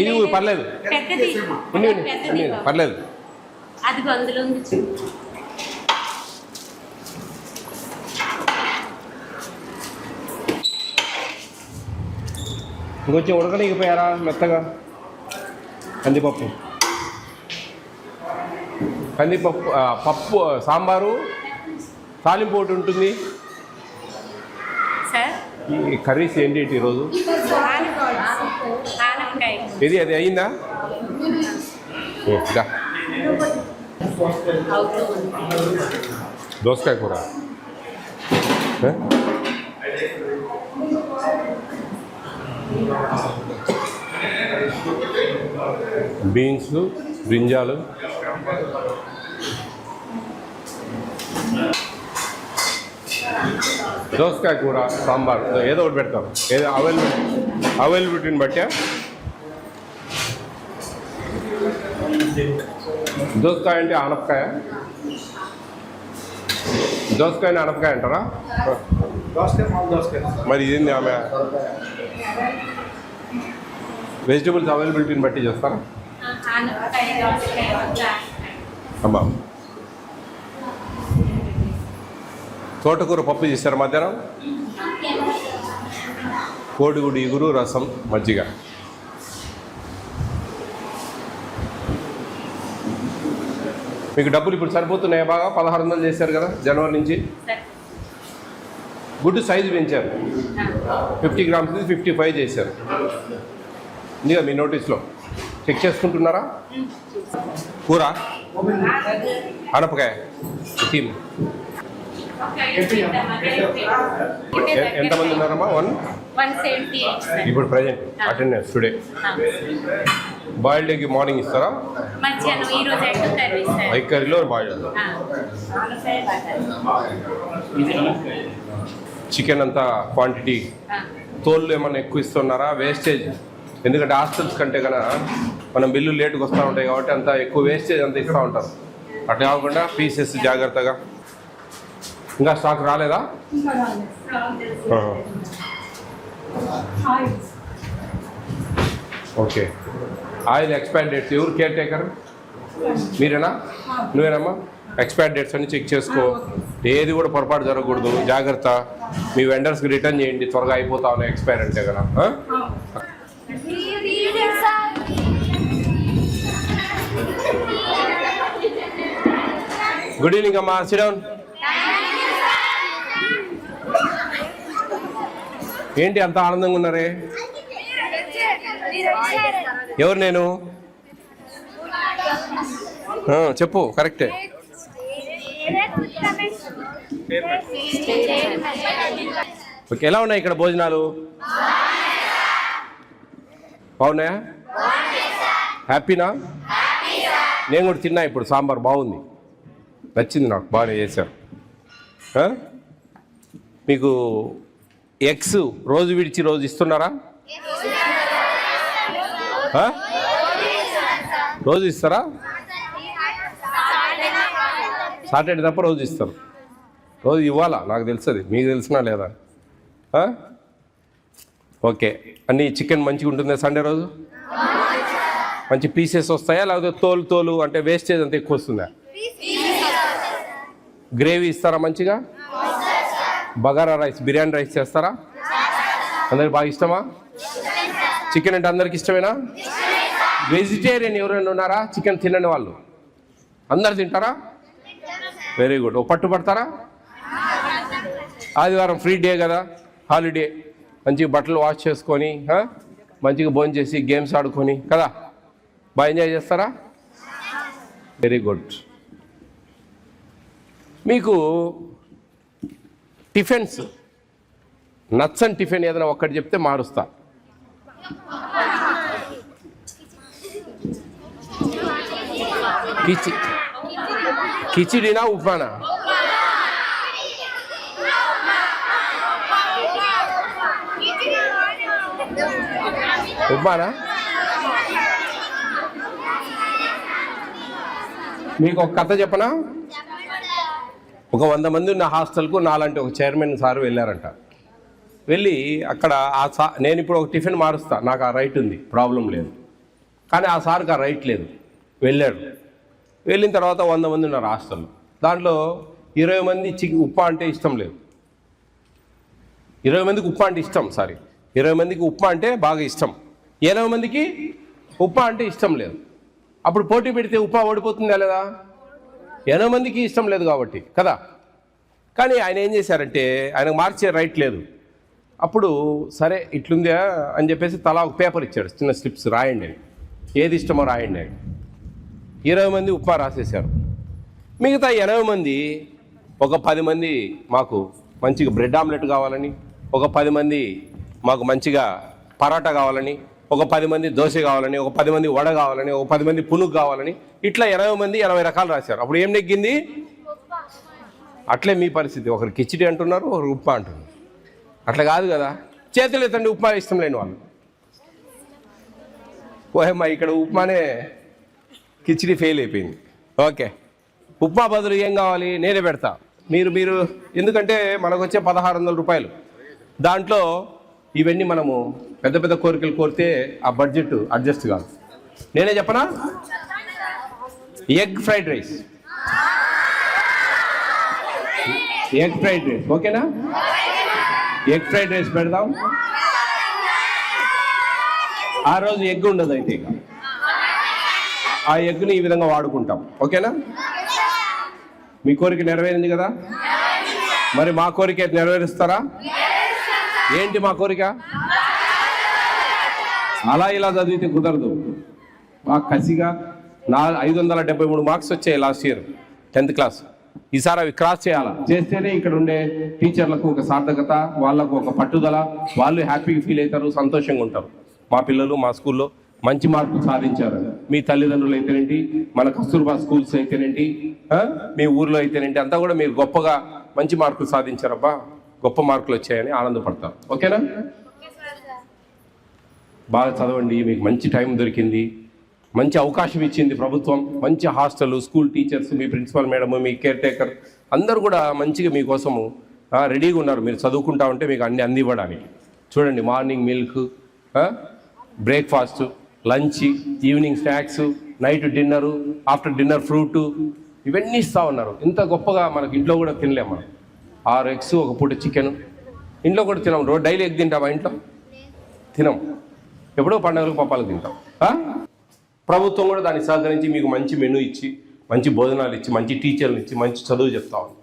ఇది పర్లేదు. పర్లేదు. అది అందులో ఉంది చూడు. ఇంకొంచెం ఉడకనిగిపోయారా మెత్తగా? కందిపప్పు. కందిపప్పు పప్పు సాంబారు తాలింపు ఒకటి ఉంటుంది. సార్? ఈ కర్రీస్ ఏంటి ఈరోజు? ఇది అది అయిందా దోసకాయ కూర బీన్స్ బ్రింజాలు దోసకాయ కూర సాంబార్ ఏదో ఒకటి పెడతాం. ఏదో అవైలబిలిటీ అవైలబిలిటీని బట్టి దోసకాయ అంటే ఆనపకాయ. దోసకాయని అనపకాయ అంటారా? మరి ఇదేంది ఆమె? వెజిటబుల్స్ అవైలబిలిటీని బట్టి చేస్తారా? ఆనపకాయ. అమ్మా. తోటకూర పప్పు చేశారు మధ్యాహ్నం? కోడిగుడి ఇగురు రసం మజ్జిగ. మీకు డబ్బులు ఇప్పుడు సరిపోతున్నాయా బాగా? పదహారు వందలు చేశారు కదా జనవరి నుంచి? గుడ్డు సైజు పెంచారు. ఫిఫ్టీ గ్రామ్స్ ఫిఫ్టీ ఫైవ్ చేశారు. ఇదిగా మీ నోటీస్లో. చెక్ చేసుకుంటున్నారా? కూర? అనపకాయ టీమ్ ఎంతమంది ఉన్నారమ్మా? వన్? ఇప్పుడు present attendance today. Boiled egg morning ఇస్తారా? మధ్యాహ్నం ఈ రోజు ఎగ్ కర్రీలో బాయిల్డ్ చికెన్ అంతా క్వాంటిటీ. తోళ్ళు ఏమన్నా ఎక్కువ ఇస్తున్నారా? వేస్టేజ్. ఎందుకంటే హాస్టల్స్ కంటే కన్నా మనం బిల్లు లేట్గా వస్తూ ఉంటాయి కాబట్టి అంత ఎక్కువ వేస్టేజ్ అంత ఇస్తూ ఉంటారు. అట్లా కాకుండా పీసెస్ జాగ్రత్తగా. ఇంకా స్టాక్ రాలేదా? ఓకే. ఆయిల్ ఎక్స్పైర్ డేట్స్ ఎవరు కేర్ టేకర్? మీరేనా? నువ్వేనమ్మా? ఎక్స్పైర్ డేట్స్ అన్ని చెక్ చేసుకో. ఏది కూడా పొరపాటు జరగకూడదు. జాగ్రత్త. మీ వెండర్స్కి రిటర్న్ చేయండి. త్వరగా అయిపోతా ఉన్నాయి ఎక్స్పైర్ అంటే కదా? గుడ్ ఈవినింగ్ అమ్మా. సిడౌన్ ఏంటి అంత ఆనందంగా ఉన్నారే? ఎవరు నేను? చెప్పు కరెక్టే. ఓకే ఎలా ఉన్నాయి ఇక్కడ భోజనాలు? బాగున్నాయా? హ్యాపీనా? నేను కూడా తిన్నా ఇప్పుడు సాంబార్ బాగుంది. నచ్చింది నాకు బాగానే చేశారు. మీకు ఎగ్స్ రోజు విడిచి రోజు ఇస్తున్నారా? రోజు ఇస్తారా? సాటర్డే తప్ప రోజు ఇస్తారు. రోజు ఇవ్వాలా? నాకు తెలుస్తుంది మీకు తెలిసినా లేదా? ఓకే. అన్నీ చికెన్ మంచిగా ఉంటుందా సండే రోజు? మంచి పీసెస్ వస్తాయా? లేకపోతే తోలు తోలు అంటే వేస్టేజ్ అంత ఎక్కువ వస్తుందా? గ్రేవీ ఇస్తారా మంచిగా? బగారా రైస్ బిర్యానీ రైస్ చేస్తారా? అందరికి బాగా ఇష్టమా? చికెన్ అంటే అందరికి ఇష్టమేనా? వెజిటేరియన్ ఎవరైనా ఉన్నారా? చికెన్ తినని వాళ్ళు? అందరు తింటారా? వెరీ గుడ్ ఓ పట్టు పడతారా? ఆదివారం ఫ్రీ డే కదా హాలిడే మంచిగా బట్టలు వాష్ చేసుకొని మంచిగా భోజనం చేసి గేమ్స్ ఆడుకొని కదా? బాగా ఎంజాయ్ చేస్తారా? వెరీ గుడ్ మీకు టిఫిన్స్ నచ్చని టిఫిన్ ఏదైనా ఒక్కటి చెప్తే మారుస్తా. కిచి కిచిడినా ఉప్మానా? ఉప్మానా? మీకు ఒక కథ చెప్పనా? ఒక వంద మంది ఉన్న హాస్టల్కు నాలాంటి ఒక చైర్మన్ సార్ వెళ్ళారంట. వెళ్ళి అక్కడ ఆ సా నేను ఇప్పుడు ఒక టిఫిన్ మారుస్తా. నాకు ఆ రైట్ ఉంది. ప్రాబ్లం లేదు. కానీ ఆ సార్కి ఆ రైట్ లేదు. వెళ్ళాడు. వెళ్ళిన తర్వాత వంద మంది ఉన్నారు హాస్టల్లో. దాంట్లో ఇరవై మంది చికి ఉప్ప అంటే ఇష్టం లేదు. ఇరవై మందికి ఉప్ప అంటే ఇష్టం సారీ. ఇరవై మందికి ఉప్మా అంటే బాగా ఇష్టం. ఇరవై మందికి ఉప్ప అంటే ఇష్టం లేదు. అప్పుడు పోటీ పెడితే ఉప్ప ఓడిపోతుందా లేదా? ఎనభై మందికి ఇష్టం లేదు కాబట్టి కదా? కానీ ఆయన ఏం చేశారంటే ఆయనకు మార్చే రైట్ లేదు. అప్పుడు సరే ఇట్లుందా అని చెప్పేసి తలా ఒక పేపర్ ఇచ్చాడు చిన్న స్లిప్స్ రాయండి అని. ఏది ఇష్టమో రాయండి అని. ఇరవై మంది ఉప్మా రాసేశారు. మిగతా ఎనభై మంది ఒక పది మంది మాకు మంచిగా బ్రెడ్ ఆమ్లెట్ కావాలని ఒక పది మంది మాకు మంచిగా పరాటా కావాలని ఒక పది మంది దోశ కావాలని ఒక పది మంది వడ కావాలని ఒక పది మంది పునుగు కావాలని ఇట్లా ఎనభై మంది ఎనభై రకాలు రాశారు. అప్పుడు ఏం నెగ్గింది? అట్లే మీ పరిస్థితి. ఒకరు కిచిడి అంటున్నారు ఒకరు ఉప్మా అంటున్నారు. అట్లా కాదు కదా. చేతులు ఎత్తండి ఉప్మా ఇష్టం లేని వాళ్ళు. ఓహేమ్మా ఇక్కడ ఉప్మానే కిచిడి ఫెయిల్ అయిపోయింది. ఓకే. ఉప్మా బదులు ఏం కావాలి? నేనే పెడతా. మీరు మీరు ఎందుకంటే మనకు వచ్చే పదహారు వందల రూపాయలు. దాంట్లో ఇవన్నీ మనము పెద్ద పెద్ద కోరికలు కోరితే ఆ బడ్జెట్ అడ్జస్ట్ కాదు. నేనే చెప్పనా? Egg fried rice egg fried rice ఓకేనా? ఎగ్ ఫ్రైడ్ రైస్ పెడదాం. ఆ రోజు ఎగ్ ఉండదు అయితే ఇక. ఆ ఎగ్ని ఈ విధంగా వాడుకుంటాం. ఓకేనా? మీ కోరిక నెరవేరింది కదా? మరి మా కోరిక నెరవేరుస్తారా? ఏంటి మా కోరిక? అలా ఇలా చదివితే కుదరదు. బాగా కసిగా నా ఐదు వందల డెబ్బై మూడు మార్క్స్ వచ్చాయి లాస్ట్ ఇయర్ టెన్త్ క్లాస్. ఈసారి అవి క్రాస్ చేయాలా? చేస్తేనే ఇక్కడ ఉండే టీచర్లకు ఒక సార్థకత వాళ్ళకు ఒక పట్టుదల వాళ్ళు హ్యాపీగా ఫీల్ అవుతారు సంతోషంగా ఉంటారు. మా పిల్లలు మా స్కూల్లో మంచి మార్కులు సాధించారు. మీ తల్లిదండ్రులు అయితేనేంటి? మన కస్తూర్బా స్కూల్స్ అయితేనేంటి? మీ ఊర్లో అయితేనేంటి? అంతా కూడా మీరు గొప్పగా మంచి మార్కులు సాధించారబ్బా. గొప్ప మార్కులు వచ్చాయని ఆనందపడతారు. ఓకేనా? బాగా చదవండి మీకు మంచి టైం దొరికింది. మంచి అవకాశం ఇచ్చింది ప్రభుత్వం మంచి హాస్టల్ స్కూల్ టీచర్స్ మీ ప్రిన్సిపల్ మేడము మీ కేర్ టేకర్ అందరూ కూడా మంచిగా మీకోసము రెడీగా ఉన్నారు. మీరు చదువుకుంటా ఉంటే మీకు అన్ని అందివ్వడానికి. చూడండి morning milk breakfast lunch evening snacks night dinner after dinner fruit ఇవన్నీ ఇస్తూ ఉన్నారు. ఇంత గొప్పగా మనకి ఇంట్లో కూడా తినలేము మనం. ఆరు ఎగ్స్ ఒక పూట చికెన్. ఇంట్లో కూడా తినాం రోజు డైలీ ఎగ్ తింటామా ఇంట్లో? తినం ఎప్పుడో పండుగలకు పప్పాలకు తింటాం. ప్రభుత్వం కూడా దాన్ని సహకరించి మీకు మంచి మెనూ ఇచ్చి మంచి భోజనాలు ఇచ్చి మంచి టీచర్లు ఇచ్చి మంచి చదువు చెప్తా ఉంది.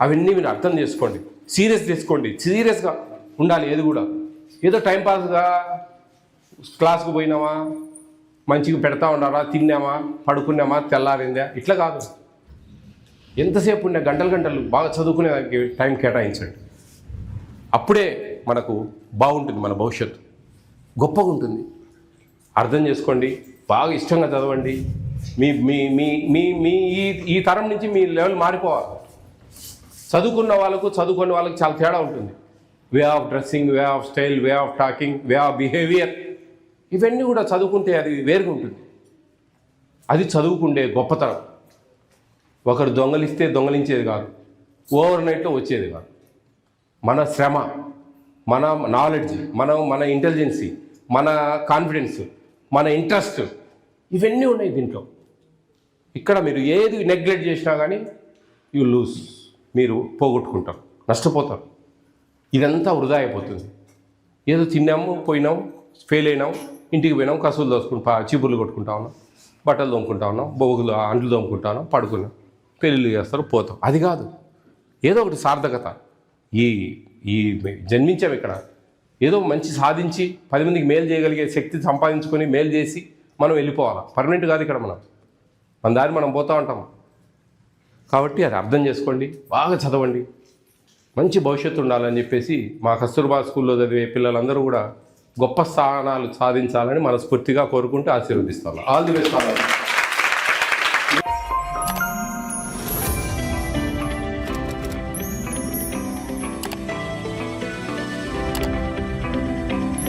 అవన్నీ మీరు అర్థం చేసుకోండి. సీరియస్ తీసుకోండి. సీరియస్గా ఉండాలి ఏది కూడా. ఏదో టైంపాస్గా క్లాస్కు పోయినామా? మంచిగా పెడతా ఉన్నారా? తిన్నామా? పడుకున్నామా? తెల్లారిందా? ఇట్లా కాదు. ఎంతసేపు ఉండే గంటలు గంటలు బాగా చదువుకునే దానికి టైం కేటాయించండి. అప్పుడే మనకు బాగుంటుంది మన భవిష్యత్తు. గొప్పగా ఉంటుంది అర్థం చేసుకోండి. బాగా ఇష్టంగా చదవండి. మీ మీ మీ మీ మీ ఈ ఈ తరం నుంచి మీ లెవెల్ మారిపోవాలి. చదువుకున్న వాళ్ళకు చదువుకున్న వాళ్ళకి చాలా తేడా ఉంటుంది. Way of dressing way of style way of talking way of behaviour. ఇవన్నీ కూడా చదువుకుంటే అది వేరుగా ఉంటుంది. అది చదువుకుండే గొప్పతనం. ఒకరు దొంగలిస్తే దొంగలించేది కాదు. ఓవర్ నైట్లో వచ్చేది కాదు. మన శ్రమ మన నాలెడ్జ్ మనం మన ఇంటెలిజెన్సీ మన కాన్ఫిడెన్స్ మన ఇంట్రెస్ట్ ఇవన్నీ ఉన్నాయి దీంట్లో. ఇక్కడ మీరు ఏది నెగ్లెక్ట్ చేసినా కానీ యూ లూజ్ మీరు పోగొట్టుకుంటారు నష్టపోతారు ఇదంతా వృధా అయిపోతుంది. ఏదో తిన్నాము పోయినాం ఫెయిల్ అయినాం ఇంటికి పోయినాం కసులు దోసుకుంటా చీపుర్లు కొట్టుకుంటా ఉన్నాం బట్టలు తోముకుంటా ఉన్నాం బొగ్గులు అంట్లు తోముకుంటా ఉన్నాం పడుకున్నాం పెళ్ళిళ్ళు చేస్తారు పోతాం. అది కాదు. ఏదో ఒకటి సార్థకత. ఈ ఈ జన్మించాం ఇక్కడ. ఏదో మంచి సాధించి పది మందికి మేలు చేయగలిగే శక్తి సంపాదించుకొని మేలు చేసి మనం వెళ్ళిపోవాలి? పర్మనెంట్ కాదు ఇక్కడ మనం. మన దారి మనం పోతూ ఉంటాం. కాబట్టి అది అర్థం చేసుకోండి బాగా చదవండి. మంచి భవిష్యత్తు ఉండాలని చెప్పేసి మా కస్తూర్బా స్కూల్లో చదివే పిల్లలందరూ కూడా గొప్ప స్థానాలు సాధించాలని మనస్ఫూర్తిగా కోరుకుంటూ ఆశీర్వదిస్తాను. All the best